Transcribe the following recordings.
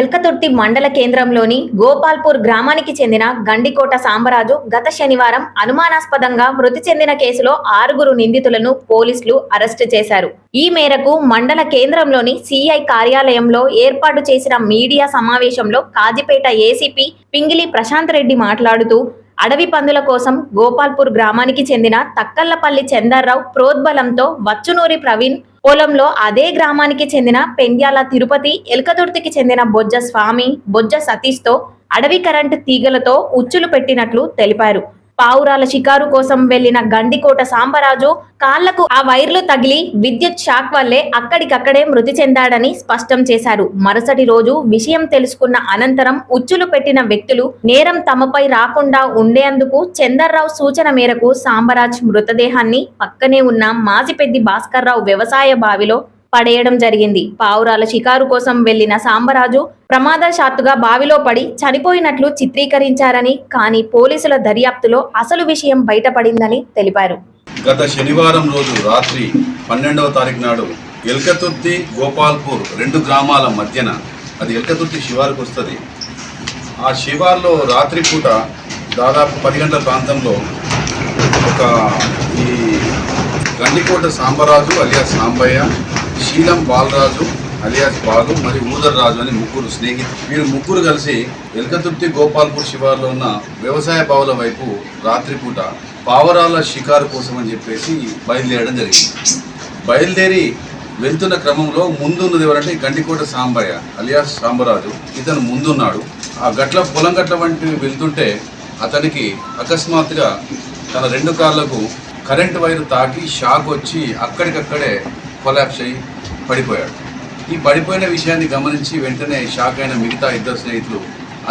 ఎల్కతుర్తి మండల కేంద్రంలోని గోపాల్పూర్ గ్రామానికి చెందిన గండికోట సాంబరాజు గత శనివారం అనుమానాస్పదంగా మృతి చెందిన కేసులో ఆరుగురు నిందితులను పోలీసులు అరెస్టు చేశారు. ఈ మేరకు మండల కేంద్రంలోని సిఐ కార్యాలయంలో ఏర్పాటు చేసిన మీడియా సమావేశంలో కాజిపేట ఏసీపీ పింగిలి ప్రశాంత్ రెడ్డి మాట్లాడుతూ అడవి పందుల కోసం గోపాల్పూర్ గ్రామానికి చెందిన తక్కల్లపల్లి చందర్రావు ప్రోద్బలంతో వచ్చునూరి ప్రవీణ్ పొలంలో అదే గ్రామానికి చెందిన పెండ్యాల తిరుపతి ఎలకదుర్తికి చెందిన బొజ్జ స్వామి బొజ్జ సతీష్తో అడవి కరెంటు తీగలతో ఉచ్చులు పెట్టినట్లు తెలిపారు. పావురాల షికారు కోసం వెళ్ళిన గండికోట సాంబరాజు కాళ్ళకు ఆ వైర్లు తగిలి విద్యుత్ షాక్ వల్లే అక్కడికక్కడే మృతి చెందాడని స్పష్టం చేశారు. మరుసటి రోజు విషయం తెలుసుకున్న అనంతరం ఉచ్చులు పెట్టిన వ్యక్తులు నేరం తమపై రాకుండా ఉండేందుకు చందర్రావు సూచన మేరకు సాంబరాజ్ మృతదేహాన్ని పక్కనే ఉన్న మాజిపెద్ది భాస్కర్రావు వ్యవసాయ బావిలో పడేయడం జరిగింది. పావురాల షికారు కోసం వెళ్ళిన సాంబరాజు ప్రమాదశాత్తుగా బావిలో పడి చనిపోయినట్లు చిత్రీకరించారని కానీ పోలీసుల దర్యాప్తులో అసలు విషయం బయటపడిందని తెలిపారు. గత శనివారం రోజు రాత్రి పన్నెండవ తారీఖు నాడు ఎల్కతుర్తి గోపాల్పూర్ రెండు గ్రామాల మధ్యన అది ఎల్కతుర్తి శివారుకు వస్తుంది. ఆ శివార్లో రాత్రిపూట దాదాపు పది గంటల ప్రాంతంలో ఒక ఈ గండికోట సాంబరాజు అలియా సాంబయ్య శీలం బాలరాజు అలియాస్ బాలు మరియు ఊదర్ రాజు అని ముగ్గురు స్నేహితులు వీరు ముగ్గురు కలిసి ఎల్కతుర్తి గోపాల్పూర్ శివార్లో ఉన్న వ్యవసాయ బావుల వైపు రాత్రిపూట పావరాల షికారు కోసం అని చెప్పేసి బయలుదేరడం జరిగింది. బయలుదేరి వెళ్తున్న క్రమంలో ముందున్నది ఎవరంటే గండికోట సాంబయ్య అలియాస్ సాంబరాజు. ఇతను ముందున్నాడు. ఆ గట్ల పొలం గట్ల వంటివి వెళ్తుంటే అతనికి అకస్మాత్తుగా తన రెండు కాళ్ళకు కరెంటు వైరు తాకి షాక్ వచ్చి అక్కడికక్కడే కొలాప్స్ అయ్యి పడిపోయాడు. ఈ పడిపోయిన విషయాన్ని గమనించి వెంటనే షాక్ అయిన మిగతా ఇద్దరు స్నేహితులు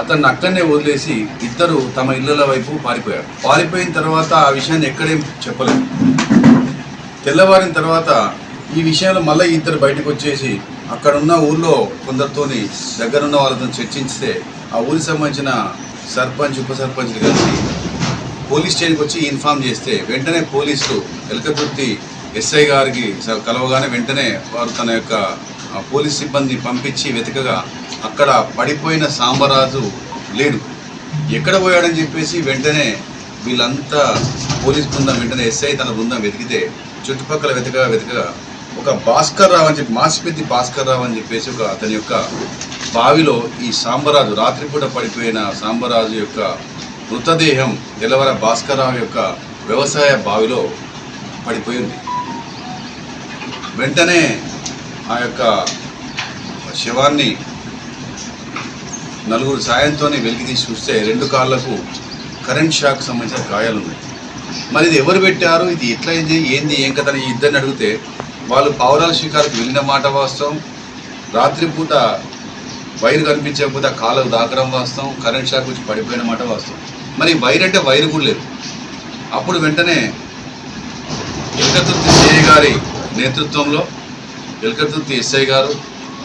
అతన్ని అక్కడనే వదిలేసి ఇద్దరు తమ ఇళ్ళల వైపు పారిపోయారు. పారిపోయిన తర్వాత ఆ విషయాన్ని ఎక్కడేం చెప్పలేదు. తెల్లవారిన తర్వాత ఈ విషయంలో మళ్ళీ ఇద్దరు బయటకు వచ్చేసి అక్కడున్న ఊర్లో కొందరితోని దగ్గరున్న వాళ్ళతో చర్చించితే ఆ ఊరికి సంబంధించిన సర్పంచ్ ఉప సర్పంచ్ కలిసి పోలీస్ స్టేషన్కి వచ్చి ఇన్ఫామ్ చేస్తే వెంటనే పోలీసులు ఎలకతుర్తి ఎస్ఐ గారికి స- కలవగానే వెంటనే వారు తన యొక్క పోలీస్ సిబ్బంది పంపించి వెతకగా అక్కడ పడిపోయిన సాంబరాజు లేడు. ఎక్కడ పోయాడని చెప్పేసి వెంటనే వీళ్ళంతా పోలీస్ బృందం వెంటనే ఎస్ఐ తన బృందం వెతికితే చుట్టుపక్కల వెతకగా వెతకగా ఒక భాస్కర్ రావు అని చెప్పి మాసిపెద్ది భాస్కర్ రావు అని చెప్పేసి ఒక అతని యొక్క బావిలో ఈ సాంబరాజు రాత్రిపూట పడిపోయిన సాంబరాజు యొక్క మృతదేహం తెల్లవర భాస్కర్ రావు యొక్క వ్యవసాయ బావిలో పడిపోయింది వెంటనే ఆ యొక్క శవాన్ని నలుగురు సాయంతోనే వెలికి తీసి చూస్తే రెండు కాళ్ళకు కరెంట్ షాక్ సంబంధించిన గాయాలు ఉన్నాయి. మరి ఇది ఎవరు పెట్టారు? ఇది ఎట్లా అయింది ఏంది? ఏం కథ అని ఈ ఇద్దరిని అడిగితే వాళ్ళు పావురాల షికారుకు వెళ్ళిన మాట వాస్తవం. రాత్రిపూట వైర్ కనిపించకపోతే ఆ కాళ్ళకు దాకడం వాస్తవం. కరెంట్ షాక్ వచ్చి పడిపోయిన మాట వాస్తవం. మరి వైర్ అంటే వైర్ కూడా లేదు. అప్పుడు వెంటనే ఎంత గారి నేతృత్వంలో ఎల్కతుర్తి ఎస్ఐ గారు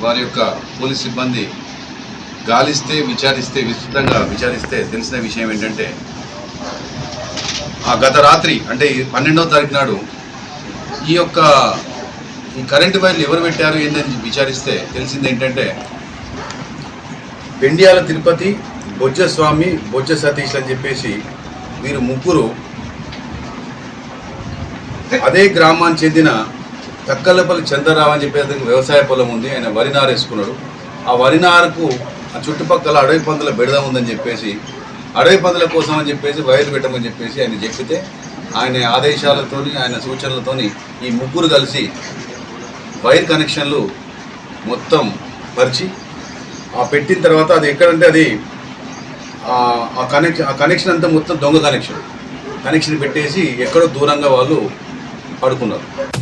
వారి యొక్క పోలీస్ సిబ్బంది గాలిస్తే విచారిస్తే విస్తృతంగా విచారిస్తే తెలిసిన విషయం ఏంటంటే ఆ గత రాత్రి అంటే పన్నెండవ తారీఖు నాడు ఈ యొక్క ఈ కరెంటు వైర్లు ఎవరు పెట్టారు ఏంటని విచారిస్తే తెలిసింది ఏంటంటే పెండియాల తిరుపతి బొజ్జ స్వామి బొజ్జ సతీష్ అని చెప్పేసి వీరు ముగ్గురు అదే గ్రామానికి చెందిన తక్కలపల్లి చంద్రరావు అని చెప్పి అతనికి వ్యవసాయ పొలం ఉంది. ఆయన వరి నారు వేసుకున్నాడు ఆ వరి నారుకు ఆ చుట్టుపక్కల అడవి పందుల బెడద ఉందని చెప్పేసి అడవి పందుల కోసం అని చెప్పేసి వైర్లు పెట్టమని చెప్పేసి ఆయన చెప్పితే ఆయన ఆదేశాలతోని ఆయన సూచనలతోని ఈ ముగ్గురు కలిసి వైర్ కనెక్షన్లు మొత్తం పరిచి ఆ పెట్టిన తర్వాత అది ఎక్కడంటే అది ఆ- ఆ కనెక్షన్ ఆ కనెక్షన్ అంతా మొత్తం దొంగ కనెక్షన్. కనెక్షన్ పెట్టేసి ఎక్కడో దూరంగా వాళ్ళు పడుకున్నారు.